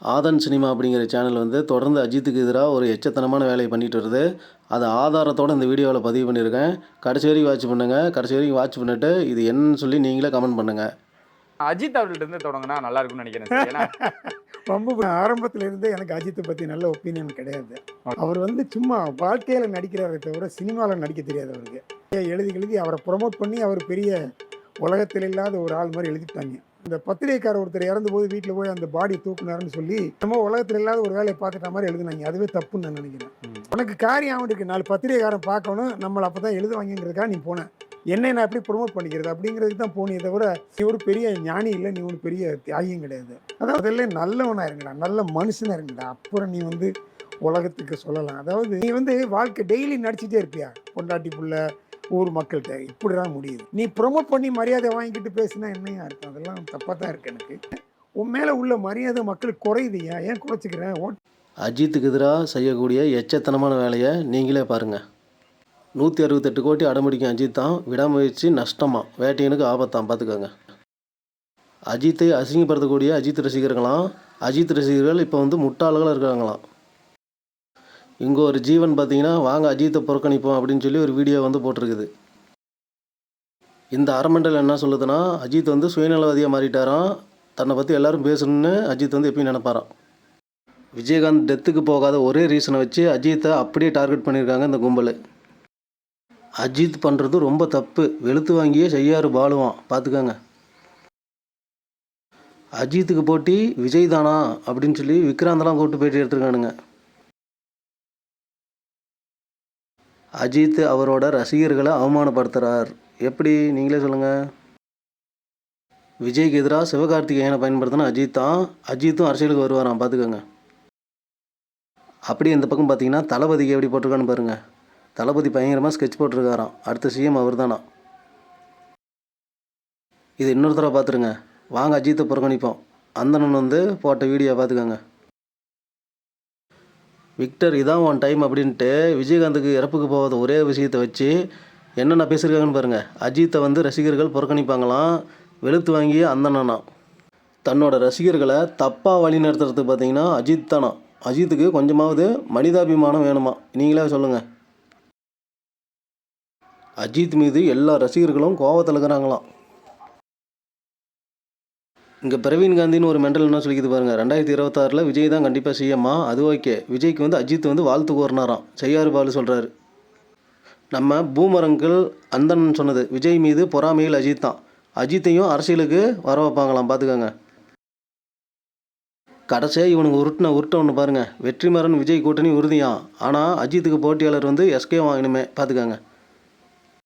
ஆதன் cinema அப்படிங்கிற channel வந்து தொடர்ந்து அஜித்துக்கு எதிராக ஒரு எச்சத்தனமான வேலையை பண்ணிட்டு வருது. அது ஆதாரத்தோடு இந்த வீடியோவில் பதிவு பண்ணியிருக்கேன். கடைசி வரைக்கும் வாட்ச் பண்ணுங்கள் கடைசி வரைக்கும் வாட்ச் பண்ணிவிட்டு இது என்னன்னு சொல்லி நீங்களே கமெண்ட் பண்ணுங்கள் அஜித் அவர்கள்ட்ட இருந்து தொடங்கினா நல்லா இருக்கும்னு நினைக்கிறேன் ரொம்ப ஆரம்பத்துல இருந்தே எனக்கு அஜித்தை பற்றி நல்ல ஒப்பீனியன் கிடையாது. அவர் வந்து சும்மா வாழ்க்கையில் நடிக்கிறாரே தவிர சினிமாவில் நடிக்க தெரியாது அவருக்கு. எழுதி எழுதி அவரை ப்ரொமோட் பண்ணி அவர் பெரிய உலகத்தில் இல்லாத ஒரு ஆள் மாதிரி எழுதிட்டாங்க. இந்த பத்திரிகைக்கார ஒருத்தர் இறந்து போது வீட்டில் போய் அந்த பாடி தூக்குனாருன்னு சொல்லி நம்ம உலகத்தில் இல்லாத ஒரு வேலையை பார்த்துட்ட மாதிரி எழுதுனாங்க. அதுவே தப்புன்னு நான் நினைக்கிறேன். உனக்கு காரியம் அவனுக்கு நாலு பத்திரிகைக்காரன் பார்க்கணும். நம்மளை அப்போ தான் எழுதுவாங்கிறதுக்காக நீ போன. என்னை நான் எப்படி ப்ரொமோட் பண்ணிக்கிறது? அப்படிங்கிறதுக்கு தான் போனியே தவிர நீ ஒரு பெரிய ஞானி இல்லை. நீ ஒரு பெரிய தியாகியும் கிடையாது. அதாவது அதெல்லாம் நல்லவனா இருங்கடா. நல்ல மனுஷனா இருங்கடா. அப்புறம் நீ வந்து உலகத்துக்கு சொல்லலாம். அதாவது நீ வந்து வாழ்க்கை டெய்லி நடிச்சிட்டே இருப்பியா? பொண்டாட்டி புள்ள ஊர் மக்கள்கிட்ட இப்படி தான் முடியுது. நீ ப்ரொமோட் பண்ணி மரியாதை வாங்கிக்கிட்டு பேசினா என்னையா இருக்கும் அதெல்லாம் தப்பாக தான் இருக்கு எனக்கு. உன் மேலே உள்ள மரியாதை மக்களுக்கு குறையுதுயா? ஏன் குறைச்சிக்கிறேன் அஜித்துக்கு எதிராக செய்யக்கூடிய எச்சத்தனமான வேலையை நீங்களே பாருங்கள் நூற்றி அறுபத்தெட்டு கோடி அடம்பிடிக்கும் அஜித் தான் விடாமுயற்சி நஷ்டமாக வேட்டையனுக்கு ஆபத்தாம். பார்த்துக்கோங்க அஜித்தை அசிங்கப்படுத்தக்கூடிய அஜித் ரசிகர்களாம் அஜித் ரசிகர்கள் இப்போ வந்து முட்டாள்களாக இருக்காங்களாம் இங்கே ஒரு ஜீவன் பார்த்தீங்கன்னா வாங்க அஜித்தை புறக்கணிப்போம் அப்படின்னு சொல்லி ஒரு வீடியோ வந்து போட்டிருக்குது. இந்த அரமண்டல் என்ன சொல்லுதுன்னா அஜித் வந்து சுயநலவாதியாக மாறிட்டாராம். தன்னை பற்றி எல்லாரும் பேசணும்னு அஜித் வந்து எப்பயும் நினைப்பாராம். விஜயகாந்த் டெத்துக்கு போகாத ஒரே ரீசனை வச்சு அஜித்தை அப்படியே டார்கெட் பண்ணியிருக்காங்க இந்த கும்பல். அஜித் பண்ணுறது ரொம்ப தப்பு. வெளுத்து வாங்கியே செய்யாறு பாலுவான். பார்த்துக்கோங்க அஜித்துக்கு போட்டி விஜய் தானா அப்படின்னு சொல்லி விக்ராந்தெல்லாம் கூப்பிட்டு போயிட்டு எடுத்துருக்கானுங்க. அஜித் அவரோட ரசிகர்களை அவமானப்படுத்துகிறார் எப்படி? நீங்களே சொல்லுங்கள் விஜய்க்கு எதிராக சிவகார்த்திகேயனை பயன்படுத்தின அஜித் தான் அஜித்தும் அரசியலுக்கு வருவாராம் பார்த்துக்கோங்க அப்படியே இந்த பக்கம் பார்த்தீங்கன்னா தளபதிக்கு எப்படி போட்டிருக்கான்னு பாருங்கள் தளபதி பயங்கரமாக ஸ்கெட்ச் போட்டிருக்காராம். அடுத்த சிஎம் அவர் தானா இது இன்னொரு தடவை பார்த்துருங்க வாங்க அஜித்தை புறக்கணிப்போம். அந்தணன் வந்து போட்ட வீடியோ பார்த்துக்கோங்க விக்டர் இதான் உன் டைம் அப்படின்ட்டு விஜயகாந்துக்கு இறப்புக்கு போகாத ஒரே விஷயத்தை வச்சு என்னென்ன பேசியிருக்காங்கன்னு பாருங்கள் அஜித்தை வந்து ரசிகர்கள் புறக்கணிப்பாங்களாம். வெளுத்து வாங்கி அந்தணனா தன்னோட ரசிகர்களை தப்பாக வழி நடத்துறதுக்கு பார்த்தீங்கன்னா அஜித் தானா? அஜித்துக்கு கொஞ்சமாவது மனிதாபிமானம் வேணுமா? நீங்களே சொல்லுங்கள் அஜித் மீது எல்லா ரசிகர்களும் கோவத்தில் இருக்கிறாங்களாம். இங்கே பிரவீன் காந்தின்னு ஒரு மெண்டல் என்ன சொல்லிக்குது பாருங்கள் ரெண்டாயிரத்தி இருபத்தாறில் விஜய் தான் கண்டிப்பாக செய்யமா அது ஓகே. விஜய்க்கு வந்து அஜித் வந்து வாழ்த்து கோரினாராம். செய்யாறு பாலு சொல்கிறாரு நம்ம பூமரங்கள் அந்தன் சொன்னது. விஜய் மீது பொறாமையில் அஜித் தான். அஜித்தையும் அரசியலுக்கு வர வைப்பாங்களாம் பார்த்துக்கோங்க கடைசியாக இவனுக்கு உருட்டின உருட்ட ஒன்று பாருங்கள் வெற்றிமாறன் விஜய் கூட்டணி உறுதியாம். ஆனால் அஜித்துக்கு போட்டியாளர் வந்து எஸ்கே வாங்கணுமே பார்த்துக்கோங்க